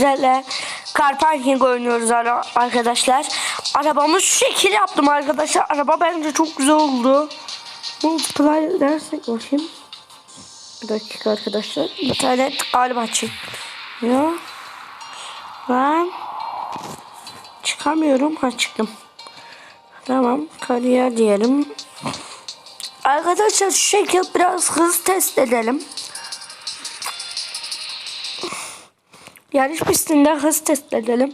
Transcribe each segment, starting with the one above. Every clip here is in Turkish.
Sizlerle car parking oynuyoruz ara- arkadaşlar. Arabamı şu şekil yaptım arkadaşlar. Araba bence çok güzel oldu. Multiplayer dersek bakayım. Bir dakika arkadaşlar. İnternet galiba çıkmıyor. Ben çıkamıyorum. Ha çıktım. Tamam. Kariyer diyelim. Arkadaşlar şu şekil biraz hız test edelim. Yarış pistinde hız test edelim.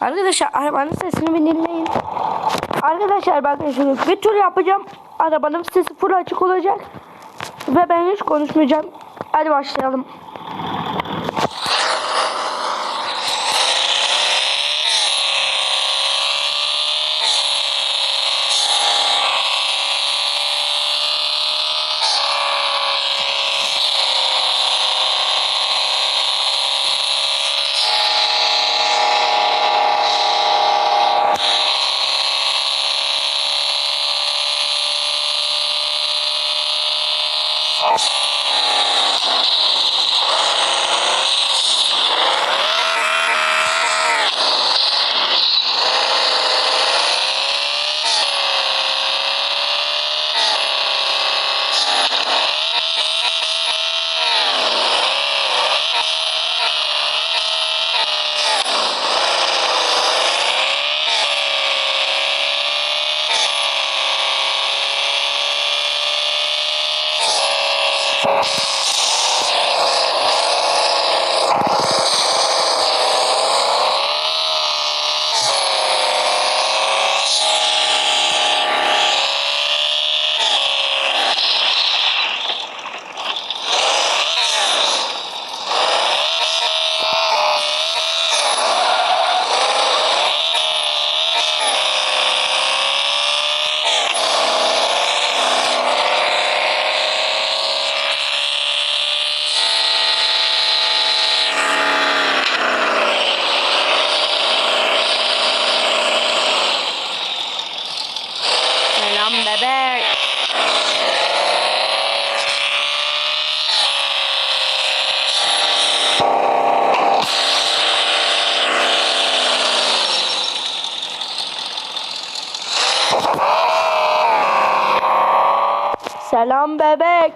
Arkadaşlar arabanın sesini bir dinleyin. Arkadaşlar bakın şunu bir tur yapacağım. Arabanın sesi full açık olacak. Ve ben hiç konuşmayacağım. Hadi başlayalım. Fuck. Bebek. Selam bebek.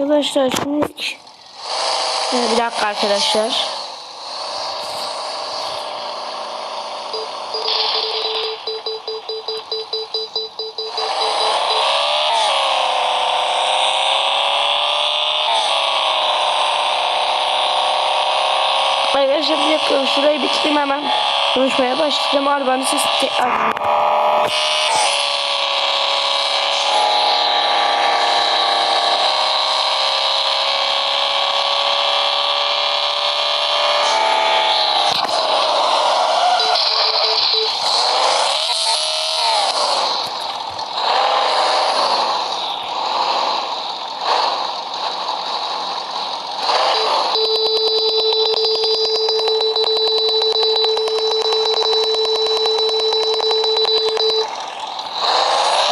Arkadaşlar şimdi bir dakika arkadaşlar. Arkadaşlar bir dakika şurayı bitireyim hemen. Konuşmaya başlayacağım. Arabanın sesi tekrar.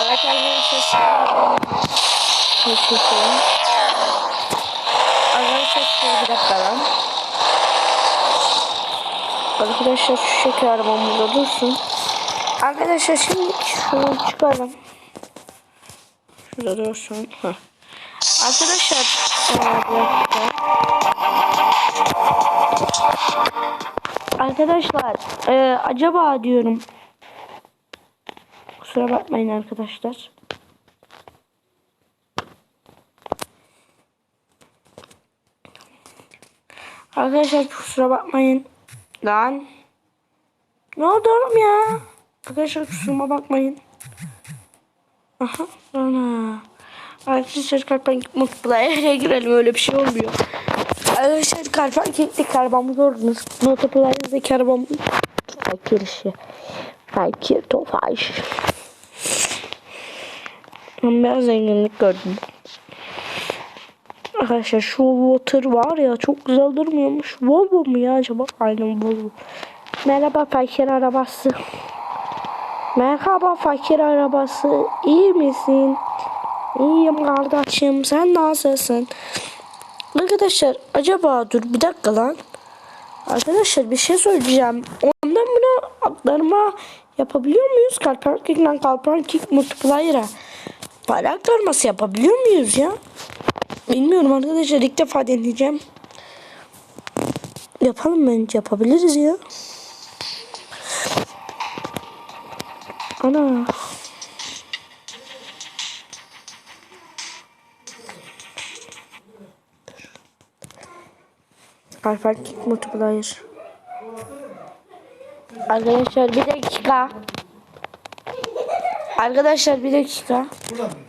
Evet arkadaşlar. Teşekkürler. Arkadaşlar şöyle bir dakika lan. Arkadaşlar şu şeker arabam burada dursun. Arkadaşlar şimdi şunu çıkaralım. Şurada dursun. Heh. Arkadaşlar. Arkadaşlar eee, acaba diyorum Kusura bakmayın arkadaşlar. Arkadaşlar kusura bakmayın. Lan. Ne oldu oğlum ya? Arkadaşlar kusuruma bakmayın. Aha. Ana. Arkadaşlar kalpen multiplayer'e girelim öyle bir şey olmuyor. Arkadaşlar kalpen kilitlik arabamı gördünüz. Multiplayer'deki arabamın fakir işi. Fakir tofaş. Ben biraz zenginlik gördüm. Arkadaşlar şu water var ya çok güzel durmuyormuş. Volvo mu ya acaba? Aynen Volvo. Merhaba fakir arabası. Merhaba fakir arabası. İyi misin? İyiyim kardeşim. Sen nasılsın? Arkadaşlar acaba dur bir dakika lan. Arkadaşlar bir şey söyleyeceğim. Ondan bunu adlarıma yapabiliyor muyuz? Kalper Kick'le Kalper Kick Multiplyer'a. Para aktarması yapabiliyor muyuz ya? Bilmiyorum arkadaşlar ilk defa deneyeceğim. Yapalım bence yapabiliriz ya. Ana. Kalper Kick Multiplier. Arkadaşlar bir dakika. Arkadaşlar bir dakika. Burada mı?